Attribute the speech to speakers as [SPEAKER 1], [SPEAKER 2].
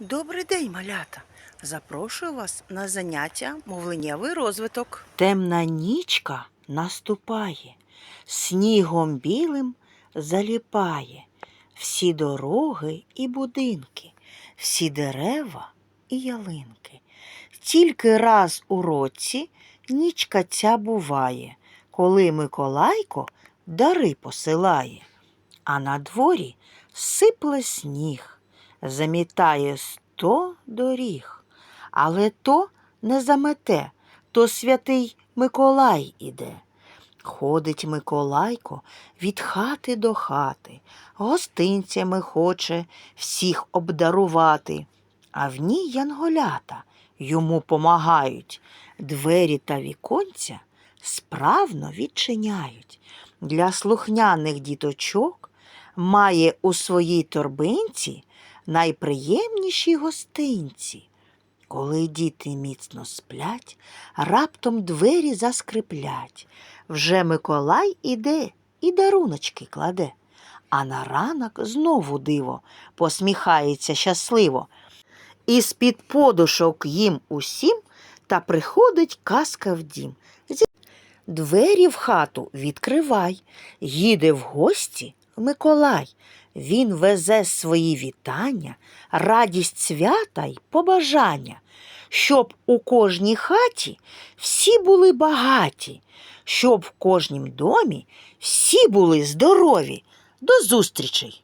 [SPEAKER 1] Добрий день, малята! Запрошую вас на заняття мовленнєвий розвиток.
[SPEAKER 2] Темна нічка наступає, снігом білим заліпає всі дороги і будинки, всі дерева і ялинки. Тільки раз у році нічка ця буває, коли Миколайко дари посилає, а на дворі сипле сніг, замітає сто доріг. Але то не замете, то святий Миколай іде. Ходить Миколайко від хати до хати, гостинцями хоче всіх обдарувати, а в ній янголята йому помагають, двері та віконця справно відчиняють. Для слухняних діточок має у своїй торбинці найприємніші гостинці. Коли діти міцно сплять, раптом двері заскриплять. Вже Миколай іде і даруночки кладе. А на ранок знову диво посміхається щасливо. І з-під подушок їм усім та приходить казка в дім. Двері в хату відкривай, їде в гості Миколай. Він везе свої вітання, радість свята й побажання, щоб у кожній хаті всі були багаті, щоб в кожнім домі всі були здорові. До зустрічей!